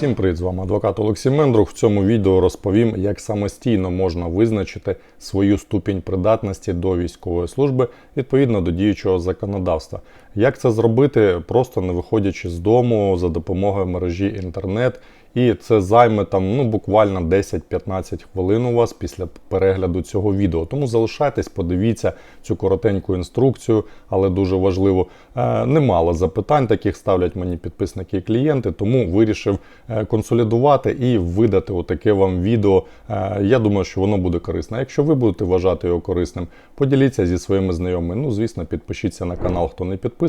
Всім привіт, з вами адвокат Олексій Мендрух. В цьому відео розповім, як самостійно можна визначити свою ступінь придатності до військової служби відповідно до діючого законодавства. Як це зробити, просто не виходячи з дому за допомогою мережі інтернет. І це займе там ну буквально 10-15 хвилин у вас після перегляду цього відео. Тому залишайтесь, подивіться цю коротеньку інструкцію, але дуже важливо. Е, немало запитань таких ставлять мені підписники і клієнти, тому вирішив е, консолідувати і видати отаке вам відео. Е, я думаю, що воно буде корисне. Якщо ви будете вважати його корисним, поділіться зі своїми знайомими. Ну, звісно, підпишіться на канал, хто не підписаний.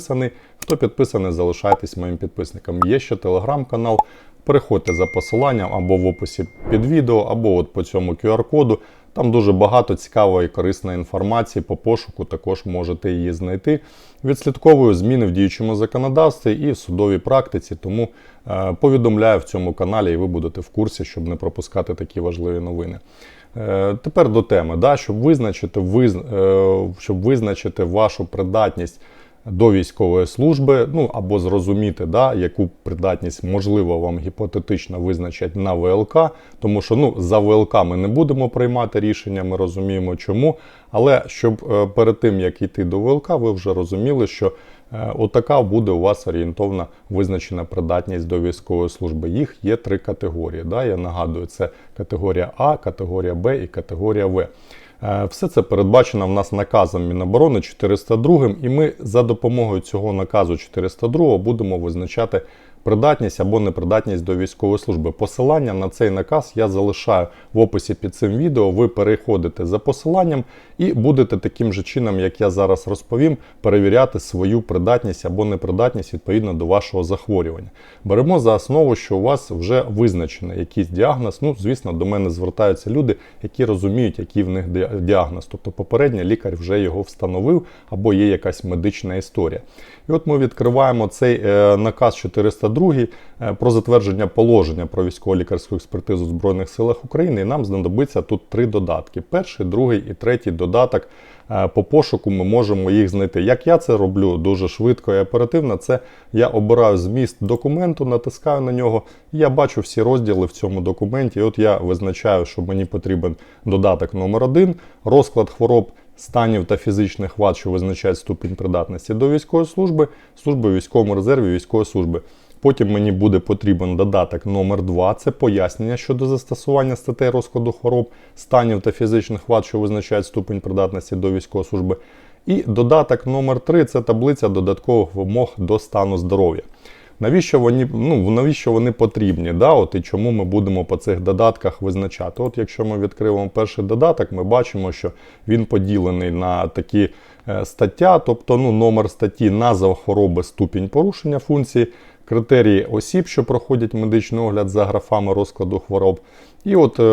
Хто підписаний, залишайтесь моїм підписником. Є ще телеграм-канал. Переходьте за посиланням або в описі під відео, або от по цьому QR-коду. Там дуже багато цікавої і корисної інформації по пошуку, також можете її знайти. Відслідковую зміни в діючому законодавстві і в судовій практиці, тому е, повідомляю в цьому каналі, і ви будете в курсі, щоб не пропускати такі важливі новини. Е, тепер до теми, да, щоб визначити, виз, е, щоб визначити вашу придатність до військової служби, ну або зрозуміти, да, яку придатність можливо вам гіпотетично визначать на ВЛК, тому що ну за ВЛК ми не будемо приймати рішення, ми розуміємо чому. Але щоб е, перед тим як йти до ВЛК, ви вже розуміли, що е, отака буде у вас орієнтовна визначена придатність до військової служби. Їх є три категорії. Да? Я нагадую, це категорія А, категорія Б і категорія В. Е, все це передбачено в нас наказом Міноборони 402 і ми за допомогою цього наказу 402 будемо визначати придатність або непридатність до військової служби. Посилання на цей наказ я залишаю в описі під цим відео. Ви переходите за посиланням і будете таким же чином, як я зараз розповім, перевіряти свою придатність або непридатність відповідно до вашого захворювання. Беремо за основу, що у вас вже визначений якийсь діагноз. Ну, звісно, до мене звертаються люди, які розуміють, який в них діагноз. Тобто попередньо лікар вже його встановив або є якась медична історія. І от ми відкриваємо цей е, наказ 400. Другий е, про затвердження положення про військово-лікарську експертизу в Збройних силах України. І нам знадобиться тут три додатки: перший, другий і третій додаток. Е, по пошуку ми можемо їх знайти. Як я це роблю дуже швидко і оперативно, це я обираю зміст документу, натискаю на нього, і я бачу всі розділи в цьому документі. І От я визначаю, що мені потрібен додаток номер 1 розклад хвороб. Станів та фізичних вад, що визначають ступінь придатності до військової служби, служби військовому резерві, військової служби. Потім мені буде потрібен додаток номер 2 це пояснення щодо застосування статей розкладу хвороб, станів та фізичних вад, що визначають ступінь придатності до військової служби. І додаток номер 3 це таблиця додаткових вимог до стану здоров'я. Навіщо вони ну, навіщо вони потрібні? Да? От І чому ми будемо по цих додатках визначати? От Якщо ми відкриваємо перший додаток, ми бачимо, що він поділений на такі е, стаття, тобто ну, номер статті, назва хвороби, ступінь порушення функції критерії осіб, що проходять медичний огляд за графами розкладу хвороб. І от е,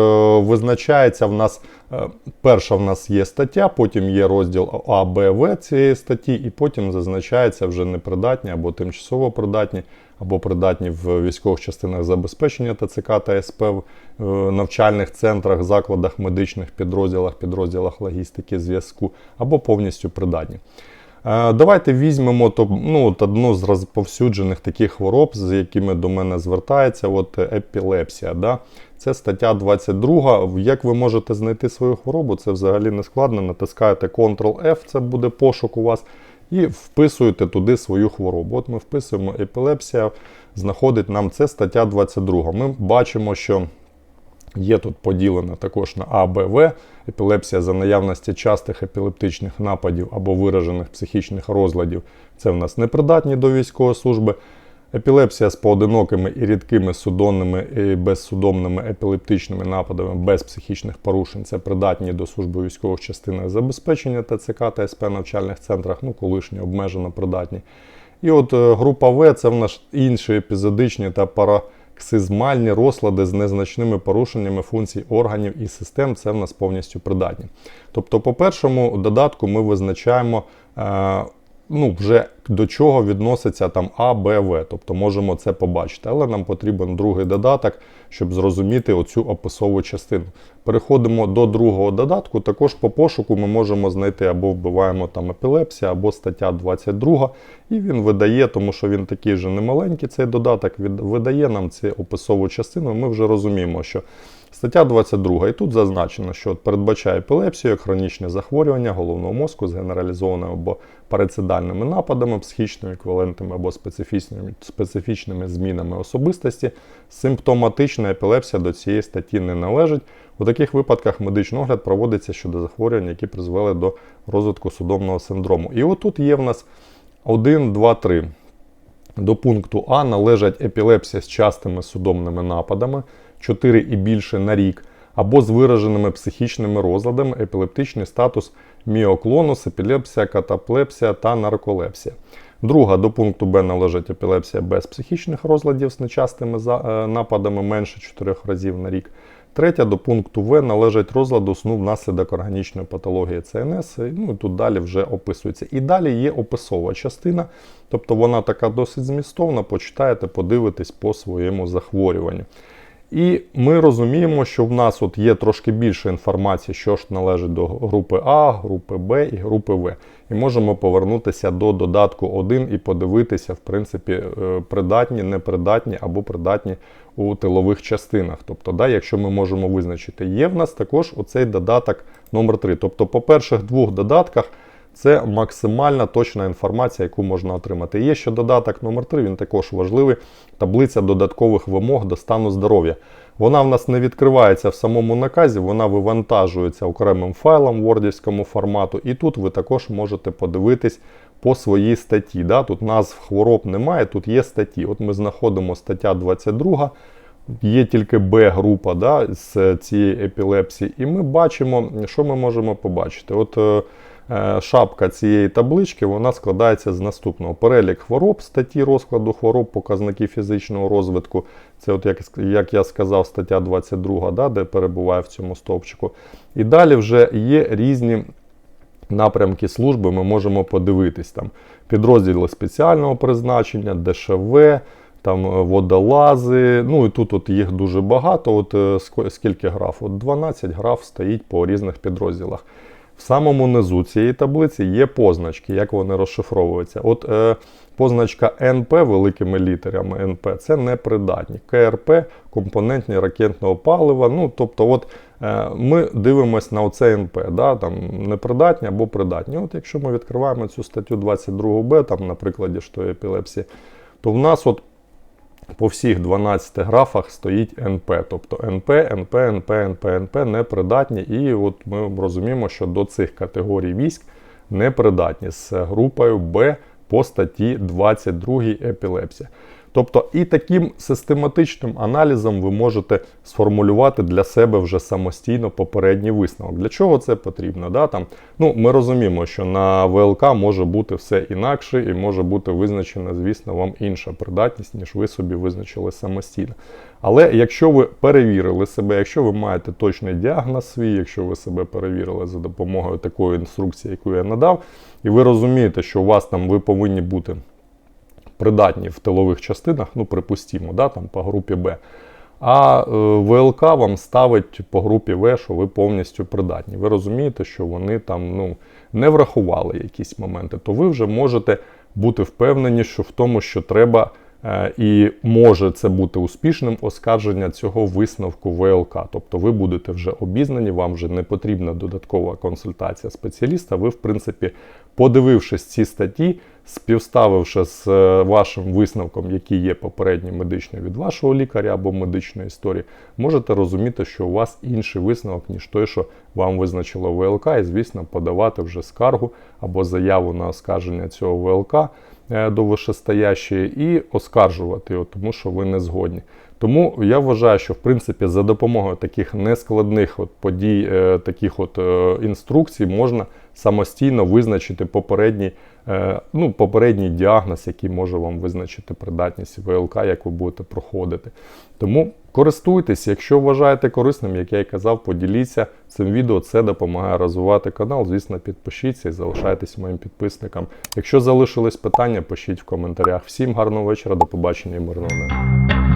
визначається в нас е, перша в нас є стаття, потім є розділ А, Б, В цієї статті, і потім зазначається вже непридатні або тимчасово придатні, або придатні в військових частинах забезпечення ТЦК та СП в е, навчальних центрах, закладах, медичних підрозділах, підрозділах логістики, зв'язку, або повністю придатні. Е, давайте візьмемо ну, одну з розповсюджених таких хвороб, з якими до мене звертається, от епілепсія. Да? Це стаття 22. Як ви можете знайти свою хворобу, це взагалі не складно. Натискаєте Ctrl-F, це буде пошук у вас, і вписуєте туди свою хворобу. От ми вписуємо епілепсія, знаходить нам це стаття 22. Ми бачимо, що Є тут поділена також на А, Б, В. Епілепсія за наявності частих епілептичних нападів або виражених психічних розладів. Це в нас непридатні до військової служби. Епілепсія з поодинокими і рідкими судонними і безсудомними епілептичними нападами без психічних порушень. Це придатні до служби військових частинах забезпечення ТЦК та СП навчальних центрах, ну колишні обмежено придатні. І от е, група В це в нас інші епізодичні та пара ксизмальні розлади з незначними порушеннями функцій органів і систем це в нас повністю придатні. Тобто, по першому додатку ми визначаємо е, ну, вже до чого відноситься там А, Б, В. Тобто можемо це побачити. Але нам потрібен другий додаток, щоб зрозуміти оцю описову частину. Переходимо до другого додатку. Також по пошуку ми можемо знайти або вбиваємо там епілепсія, або стаття 22. І він видає, тому що він такий же немаленький, цей додаток, видає нам цю описову частину. Ми вже розуміємо, що Стаття 22. І тут зазначено, що передбачає епілепсію, хронічне захворювання головного мозку з генералізованими або парацидальними нападами, психічними еквівалентами або специфічними, специфічними змінами особистості. Симптоматична епілепсія до цієї статті не належить. У таких випадках медичний огляд проводиться щодо захворювань, які призвели до розвитку судомного синдрому. І отут є в нас 1, 2, 3. До пункту А належать епілепсія з частими судомними нападами 4 і більше на рік, або з вираженими психічними розладами, епілептичний статус міоклонус, епілепсія, катаплепсія та нарколепсія. Друга до пункту Б належить епілепсія без психічних розладів з нечастими е, нападами менше 4 разів на рік. Третя до пункту В належить розладу сну внаслідок органічної патології ЦНС. Ну і тут далі вже описується. І далі є описова частина, тобто вона така досить змістовна. Почитаєте, подивитесь по своєму захворюванню. І ми розуміємо, що в нас от є трошки більше інформації, що ж належить до групи А, групи Б і групи В. І можемо повернутися до додатку 1 і подивитися, в принципі, е, придатні, непридатні або придатні у тилових частинах. Тобто, да, якщо ми можемо визначити, є в нас також оцей додаток номер 3. Тобто, по перших двох додатках це максимальна точна інформація, яку можна отримати. Є ще додаток номер 3 він також важливий. Таблиця додаткових вимог до стану здоров'я. Вона в нас не відкривається в самому наказі, вона вивантажується окремим файлом в вордівському формату. І тут ви також можете подивитись по своїй статті. Да? Тут назв хвороб немає, тут є статті. От ми знаходимо стаття 22. Є тільки Б-група да, з цієї епілепсії, і ми бачимо, що ми можемо побачити. От е, шапка цієї таблички вона складається з наступного: перелік хвороб, статті розкладу хвороб, показники фізичного розвитку. Це, от як, як я сказав, стаття 22, да, де перебуває в цьому стовпчику. І далі вже є різні напрямки служби, ми можемо подивитись там підрозділи спеціального призначення, ДШВ. Там е, водолази, ну і тут от їх дуже багато. От е, скільки граф? От 12 граф стоїть по різних підрозділах. В самому низу цієї таблиці є позначки, як вони розшифровуються. От е, позначка НП великими літерами НП це непридатні. КРП компонентні ракетного палива. Ну, тобто, от е, ми дивимося на оце НП, да, там непридатні або придатні. От якщо ми відкриваємо цю статтю 22Б, там, на прикладі що епілепсії, то в нас от по всіх 12 графах стоїть НП, тобто НП, НП, НП, НП, НП непридатні. І от ми розуміємо, що до цих категорій військ непридатні з групою Б по статті 22 епілепсія. Тобто і таким систематичним аналізом ви можете сформулювати для себе вже самостійно попередній висновок. Для чого це потрібно? Да? Там, ну, ми розуміємо, що на ВЛК може бути все інакше і може бути визначена, звісно, вам інша придатність, ніж ви собі визначили самостійно. Але якщо ви перевірили себе, якщо ви маєте точний діагноз свій, якщо ви себе перевірили за допомогою такої інструкції, яку я надав, і ви розумієте, що у вас там ви повинні бути придатні в тилових частинах, ну припустімо, да, там по групі Б. А е, ВЛК вам ставить по групі В, що ви повністю придатні. Ви розумієте, що вони там ну, не врахували якісь моменти, то ви вже можете бути впевнені, що в тому, що треба і може це бути успішним оскарження цього висновку ВЛК. Тобто ви будете вже обізнані, вам вже не потрібна додаткова консультація спеціаліста. Ви, в принципі, подивившись ці статті, співставивши з е, вашим висновком, який є попередній медичний від вашого лікаря або медичної історії, можете розуміти, що у вас інший висновок, ніж той, що вам визначило ВЛК, і, звісно, подавати вже скаргу або заяву на оскарження цього ВЛК е, до вишестоящої і оскаржувати його, тому що ви не згодні. Тому я вважаю, що в принципі за допомогою таких нескладних от подій, е, таких от е, інструкцій можна самостійно визначити попередній, е, ну, попередній діагноз, який може вам визначити придатність ВЛК, як ви будете проходити. Тому користуйтесь, якщо вважаєте корисним, як я і казав, поділіться цим відео. Це допомагає розвивати канал. Звісно, підпишіться і залишайтесь моїм підписником. Якщо залишились питання, пишіть в коментарях. Всім гарного вечора, до побачення і мирного неба.